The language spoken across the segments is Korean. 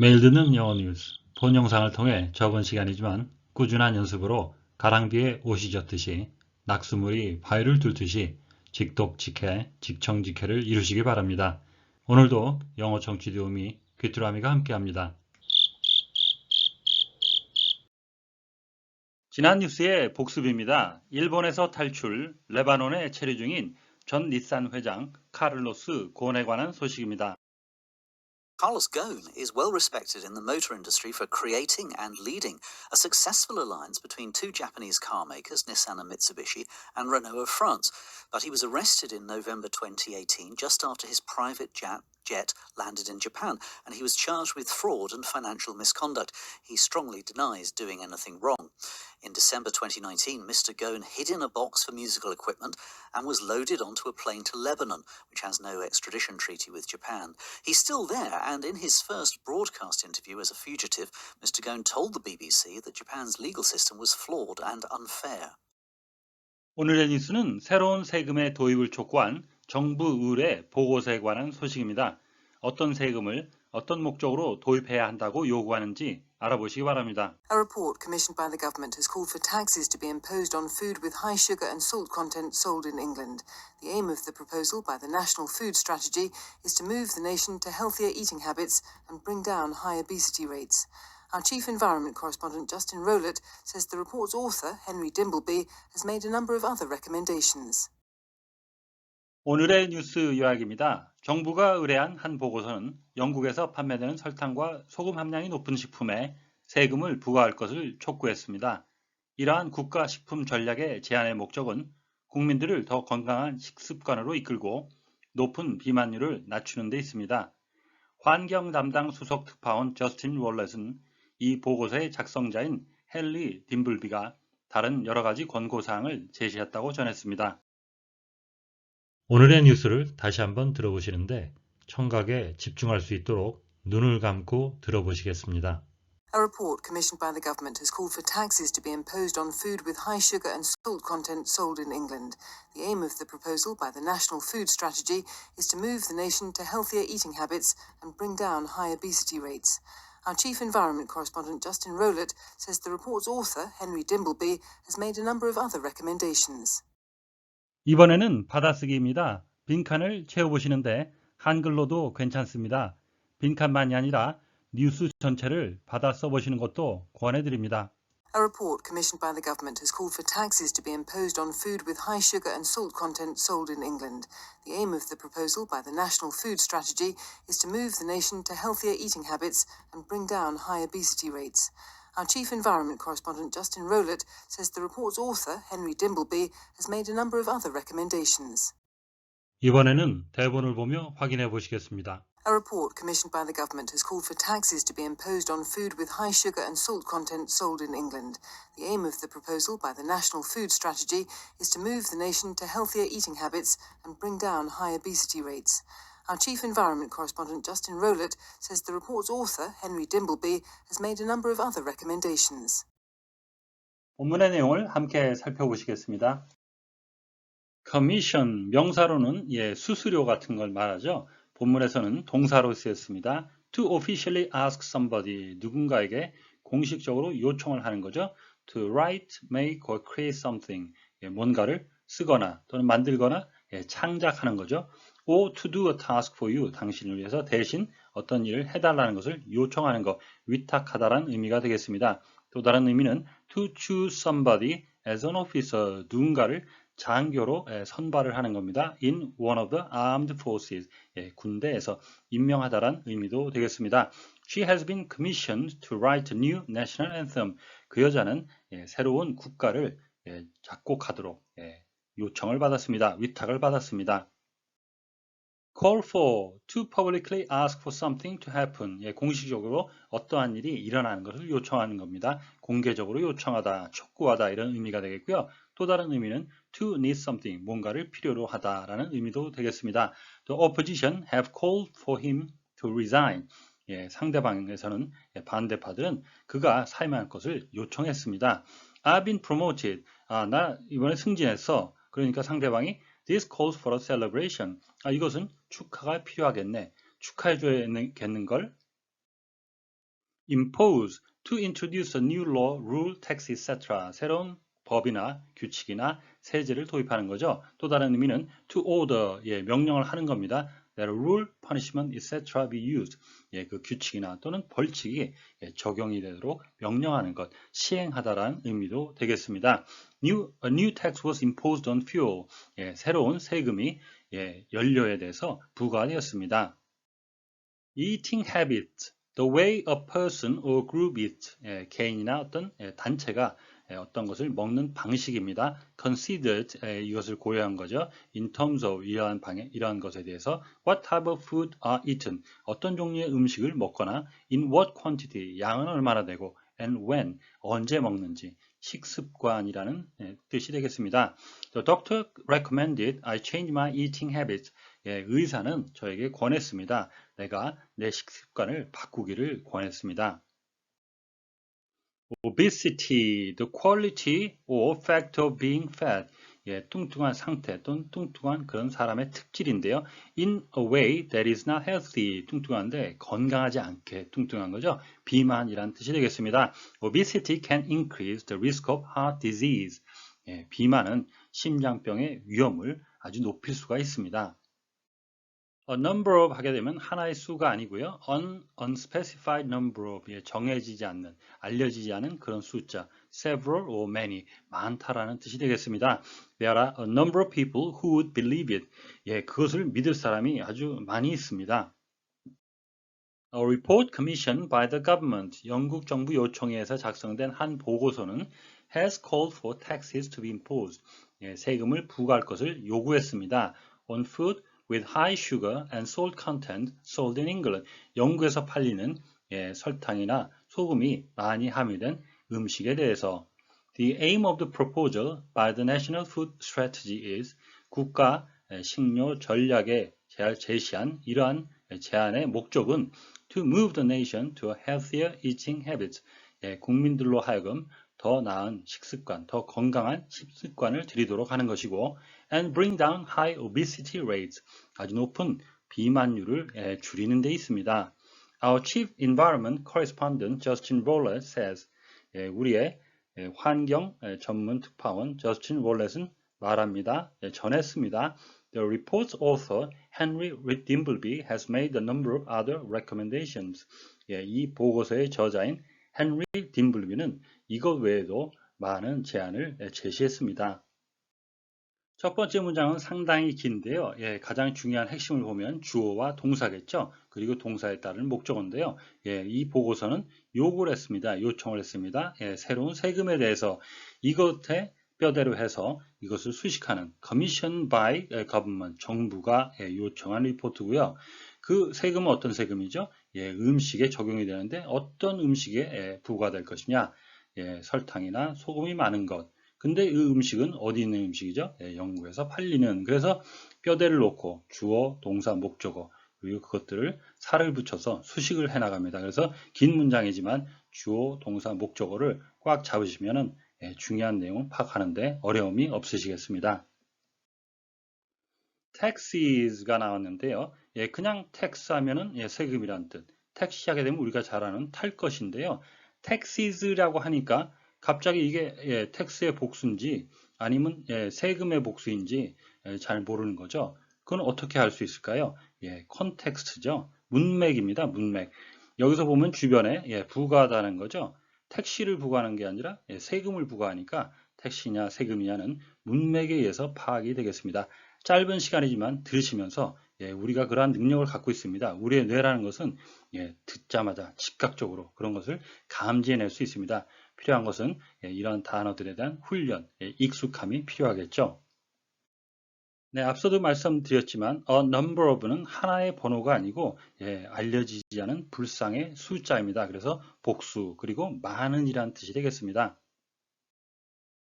듣는 영어 뉴스, 본 영상을 통해 적은 시간이지만 꾸준한 연습으로 가랑비에 옷이 젖듯이 낙수물이 바위를 뚫듯이 직독직해, 직청직해를 이루시기 바랍니다. 오늘도 영어 청취 도우미 귀뚜라미가 함께합니다. 지난 뉴스의 복습입니다. 일본에서 탈출, 레바논에 체류 중인 전 닛산 회장 카를로스 곤에 관한 소식입니다. Carlos Ghosn is well respected in the motor industry for creating and leading a successful alliance between two Japanese car makers, Nissan and Mitsubishi, and Renault of France. But he was arrested in November 2018 just after his private jet, jet landed in Japan, and he was charged with fraud and financial misconduct. He strongly denies doing anything wrong. In December 2019, Mr. Ghosn hid in a box for musical equipment and was loaded onto a plane to Lebanon, which has no extradition treaty with Japan. He's still there, and in his first broadcast interview as a fugitive, Mr. Ghosn told the BBC that Japan's legal system was flawed and unfair. 오늘의 뉴스는 새로운 세금의 도입을 촉구한 정부 의뢰 보고서에 관한 소식입니다. 어떤 세금을 어떤 목적으로 도입해야 한다고 요구하는지 알아보시기 바랍니다. A report commissioned by the government has called for taxes to be imposed on food with high sugar and salt content sold in England. The aim of the proposal by the National Food Strategy is to move the nation to healthier eating habits and bring down high obesity rates. Our chief environment correspondent Justin Rowlett says the report's author, Henry Dimbleby, has made a number of other recommendations. 오늘의 뉴스 요약입니다. 정부가 의뢰한 한 보고서는 영국에서 판매되는 설탕과 소금 함량이 높은 식품에 세금을 부과할 것을 촉구했습니다. 이러한 국가 식품 전략의 제안의 목적은 국민들을 더 건강한 식습관으로 이끌고 높은 비만율을 낮추는 데 있습니다. 환경 담당 수석 특파원 저스틴 월렛은 이 보고서의 작성자인 헨리 딤블비가 다른 여러 가지 권고사항을 제시했다고 전했습니다. 오늘의 뉴스를 다시 한번 들어보시는데 청각에 집중할 수 있도록 눈을 감고 들어보시겠습니다. A report commissioned by the government has called for taxes to be imposed on food with high sugar and salt content sold in England. The aim of the proposal by the National Food Strategy is to move the nation to healthier eating habits and bring down high obesity rates. Our chief environment correspondent Justin Rowlett says the report's author, Henry Dimbleby, has made a number of other recommendations. 이번에는 받아쓰기입니다. 빈칸을 채워보시는데 한글로도 괜찮습니다. 빈칸만이 아니라 뉴스 전체를 받아 써보시는 것도 권해드립니다. A report commissioned by the government has called for taxes to be imposed on food with high sugar and salt content sold in England. The aim of the proposal by the National Food Strategy is to move the nation to healthier eating habits and bring down high obesity rates. Our chief environment correspondent Justin Rowlett says the report's author, Henry Dimbleby, has made a number of other recommendations. 이번에는 대본을 보며 확인해 보시겠습니다. A report commissioned by the government has called for taxes to be imposed on food with high sugar and salt content sold in England. The aim of the proposal by the National Food Strategy is to move the nation to healthier eating habits and bring down high obesity rates. Our chief environment correspondent Justin Rowlett says the report's author, Henry Dimbleby, has made a number of other recommendations. 본문의 내용을 함께 살펴보시겠습니다. commission 명사로는 예, 수수료 같은 걸 말하죠. 본문에서는 동사로 쓰였습니다. to officially ask somebody 누군가에게 공식적으로 요청을 하는 거죠. to write, make or create something 예, 뭔가를 쓰거나 또는 만들거나 예, 창작하는 거죠. Or to do a task for you 당신을 위해서 대신 어떤 일을 해달라는 것을 요청하는 것 위탁하다라는 의미가 되겠습니다. 또 다른 의미는 to choose somebody as an officer 누군가를 장교로 예, 선발을 하는 겁니다. In one of the armed forces 예, 군대에서 임명하다란 의미도 되겠습니다. She has been commissioned to write a new national anthem. 그 여자는 예, 새로운 국가를 예, 작곡하도록 예, 요청을 받았습니다. 위탁을 받았습니다. Call for, to publicly ask for something to happen. 예, 공식적으로 어떠한 일이 일어나는 것을 요청하는 겁니다. 공개적으로 요청하다, 촉구하다 이런 의미가 되겠고요. 또 다른 의미는 to need something, 뭔가를 필요로 하다라는 의미도 되겠습니다. The opposition have called for him to resign. 예, 상대방에서는 예, 반대파들은 그가 사임할 것을 요청했습니다. I've been promoted. 아, 나 이번에 승진했어. 그러니까 상대방이 This calls for a celebration. 아, 이것은 축하가 필요하겠네. 축하해줘야겠는 걸 impose, to introduce a new law, rule, tax, etc. 새로운 법이나 규칙이나 세제를 도입하는 거죠. 또 다른 의미는 to order, 예, 명령을 하는 겁니다. That rule, punishment, etc. be used. 예, 그 규칙이나 또는 벌칙이 예, 적용이 되도록 명령하는 것, 시행하다라는 의미도 되겠습니다. New, a new tax was imposed on fuel. 예, 새로운 세금이 예, 연료에 대해서 부과되었습니다. Eating habit, the way a person or group eats. 예, 개인이나 어떤 예, 단체가 예, 어떤 것을 먹는 방식입니다. considered 예, 이것을 고려한 거죠. in terms of 이러한 방에 이러한 것에 대해서 what type of food are eaten 어떤 종류의 음식을 먹거나 in what quantity 양은 얼마나 되고 and when 언제 먹는지 식습관이라는 예, 뜻이 되겠습니다. The doctor recommended I change my eating habits. 예, 의사는 저에게 권했습니다. 내가 내 식습관을 바꾸기를 권했습니다. Obesity, the quality or fact of being fat. 예, 뚱뚱한 상태 또는 뚱뚱한 그런 사람의 특질인데요. In a way that is not healthy. 뚱뚱한데 건강하지 않게 뚱뚱한 거죠. 비만이란 뜻이 되겠습니다. Obesity can increase the risk of heart disease. 예, 비만은 심장병의 위험을 아주 높일 수가 있습니다. A number of 하게 되면 하나의 수가 아니고요. An unspecified number of 예, 정해지지 않는, 알려지지 않은 그런 숫자. Several or many 많다라는 뜻이 되겠습니다. There are a number of people who would believe it. 예, 그것을 믿을 사람이 아주 많이 있습니다. A report commissioned by the government. 영국 정부 요청에 의해서 작성된 한 보고서는 has called for taxes to be imposed. 예, 세금을 부과할 것을 요구했습니다. On food with high sugar and salt content sold in England. 영국에서 팔리는 예, 설탕이나 소금이 많이 함유된 음식에 대해서 The aim of the proposal by the National Food Strategy is 국가 예, 식료 전략에 제시한 이러한 제안의 목적은 to move the nation to a healthier eating habit. 예, 국민들로 하여금 더 나은 식습관, 더 건강한 식습관을 들이도록 하는 것이고 and bring down high obesity rates. 아주 높은 비만율을 예, 줄이는 데 있습니다. Our Chief Environment Correspondent Justin Rowlett says 예, 우리의 예, 환경 예, 전문 특파원 저스틴 월렛은 말합니다. 예, 전했습니다. The report's author Henry Dimbleby has made a number of other recommendations. 예, 이 보고서의 저자인 헨리 딤블비는 이것 외에도 많은 제안을 예, 제시했습니다. 첫 번째 문장은 상당히 긴데요. 예, 가장 중요한 핵심을 보면 주어와 동사겠죠. 그리고 동사에 따른 목적어인데요. 예, 이 보고서는 요구를 했습니다. 요청을 했습니다. 예, 새로운 세금에 대해서 이것에 뼈대로 해서 이것을 수식하는 Commission by Government, 정부가 예, 요청한 리포트고요. 그 세금은 어떤 세금이죠? 예, 음식에 적용이 되는데 어떤 음식에 예, 부과될 것이냐? 예, 설탕이나 소금이 많은 것. 근데 이 음식은 어디 있는 음식이죠? 예, 영국에서 팔리는. 그래서 뼈대를 놓고 주어, 동사, 목적어 그리고 그것들을 살을 붙여서 수식을 해 나갑니다. 그래서 긴 문장이지만 주어, 동사, 목적어를 꽉 잡으시면은 예, 중요한 내용을 파악하는데 어려움이 없으시겠습니다. taxes가 나왔는데요. 예, 그냥 tax 하면은 예, 세금이란 뜻. 택시 하게 되면 우리가 잘 아는 탈 것인데요. taxes라고 하니까 갑자기 이게 예, 텍스의 복수인지 아니면 예, 세금의 복수인지 예, 잘 모르는 거죠. 그건 어떻게 할 수 있을까요? 예, 컨텍스트죠. 문맥입니다. 문맥. 여기서 보면 주변에 예, 부과하다는 거죠. 택시를 부과하는 게 아니라 예, 세금을 부과하니까 택시냐 세금이냐는 문맥에 의해서 파악이 되겠습니다. 짧은 시간이지만 들으시면서 예, 우리가 그러한 능력을 갖고 있습니다. 우리의 뇌라는 것은 예, 듣자마자 즉각적으로 그런 것을 감지해낼 수 있습니다. 필요한 것은 예, 이런 단어들에 대한 훈련, 예, 익숙함이 필요하겠죠. 네, 앞서도 말씀드렸지만 a number of는 하나의 번호가 아니고 예, 알려지지 않은 불상의 숫자입니다. 그래서 복수 그리고 많은이란 뜻이 되겠습니다.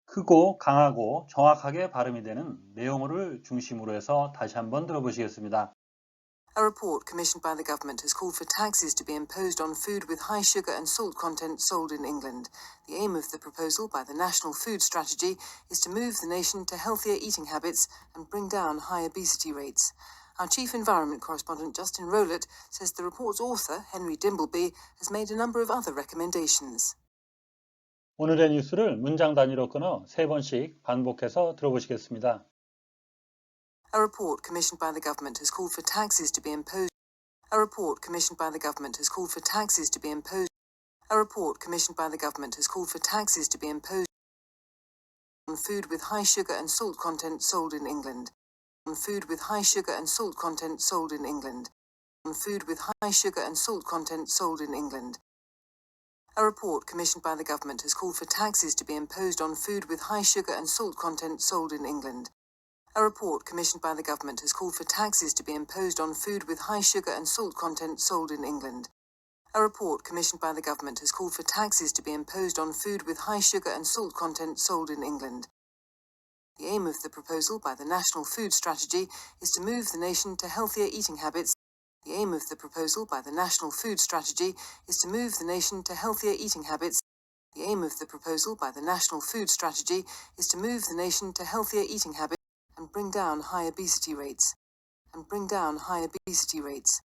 크고 강하고 정확하게 발음이 되는 내용어를 중심으로 해서 다시 한번 들어보시겠습니다. A report commissioned by the government has called for taxes to be imposed on food with high sugar and salt content sold in England. The aim of the proposal by the National Food Strategy is to move the nation to healthier eating habits and bring down high obesity rates. Our chief environment correspondent, Justin Rowlett, says the report's author, Henry Dimbleby, has made a number of other recommendations. 오늘의 뉴스를 문장 단위로 끊어 세 번씩 반복해서 들어보시겠습니다. A report commissioned by the government has called for taxes to be imposed. A report commissioned by the government has called for taxes to be imposed. A report commissioned by the government has called for taxes to be imposed on food with high sugar and salt content sold in England. On food with high sugar and salt content sold in England. On food with high sugar and salt content sold in England. A report commissioned by the government has called for taxes to be imposed on food with high sugar and salt content sold in England. A report commissioned by the government has called for taxes to be imposed on food with high sugar and salt content sold in England. A report commissioned by the government has called for taxes to be imposed on food with high sugar and salt content sold in England. The aim of the proposal by the National Food Strategy is to move the nation to healthier eating habits. The aim of the proposal by the National Food Strategy is to move the nation to healthier eating habits. The aim of the proposal by the National Food Strategy is to move the nation to healthier eating habits and bring down high obesity rates. And bring down high obesity rates.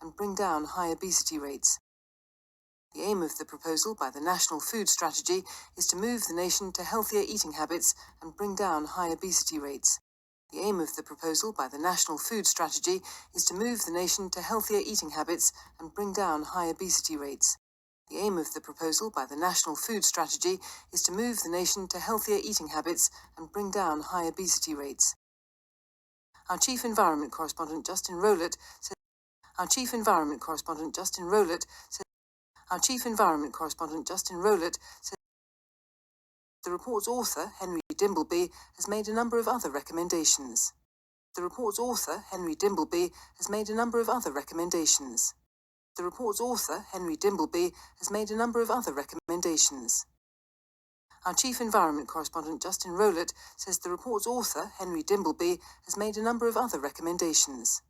And bring down high obesity rates. The aim of the proposal by the National Food Strategy is to move the nation to healthier eating habits and bring down high obesity rates. The aim of the proposal by the National Food Strategy is to move the nation to healthier eating habits and bring down high obesity rates. The aim of the proposal by the National Food Strategy is to move the nation to healthier eating habits and bring down high obesity rates. Our chief environment correspondent Justin Rowlett says our chief environment correspondent Justin Rowlett says our chief environment correspondent Justin Rowlett says the report's author, Henry Dimbleby, has made a number of other recommendations. The report's author, Henry Dimbleby, has made a number of other recommendations. The report's author, Henry Dimbleby, has made a number of other recommendations. Our chief environment correspondent, Justin Rowlett, says the report's author, Henry Dimbleby, has made a number of other recommendations.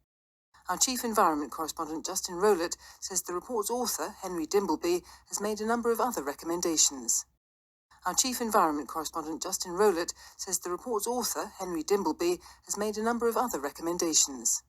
Our chief environment correspondent, Justin Rowlett, says the report's author, Henry Dimbleby, has made a number of other recommendations. Our chief environment correspondent, Justin Rowlett, says the report's author, Henry Dimbleby, has made a number of other recommendations.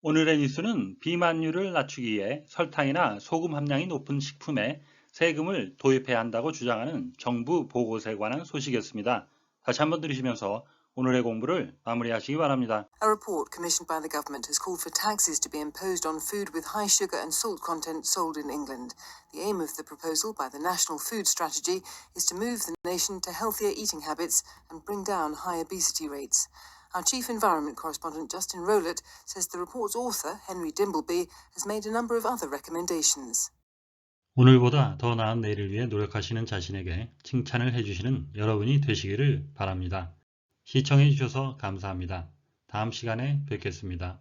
오늘의 뉴스는 비만율을 낮추기 위해 설탕이나 소금 함량이 높은 식품에 세금을 도입해야 한다고 주장하는 정부 보고서에 관한 소식이었습니다. 다시 한번 들으시면서 오늘의 공부를 마무리하시기 바랍니다. A report commissioned by the government has called for taxes to be imposed on food with high sugar and salt content sold in England. The aim of the proposal by the National Food Strategy is to move the nation to healthier eating habits and bring down high obesity rates. Our chief environment correspondent Justin Rowlett says the report's author, Henry Dimbleby, has made a number of other recommendations. 오늘보다 더 나은 내일을 위해 노력하시는 자신에게 칭찬을 해주시는 여러분이 되시기를 바랍니다. 시청해 주셔서 감사합니다. 다음 시간에 뵙겠습니다.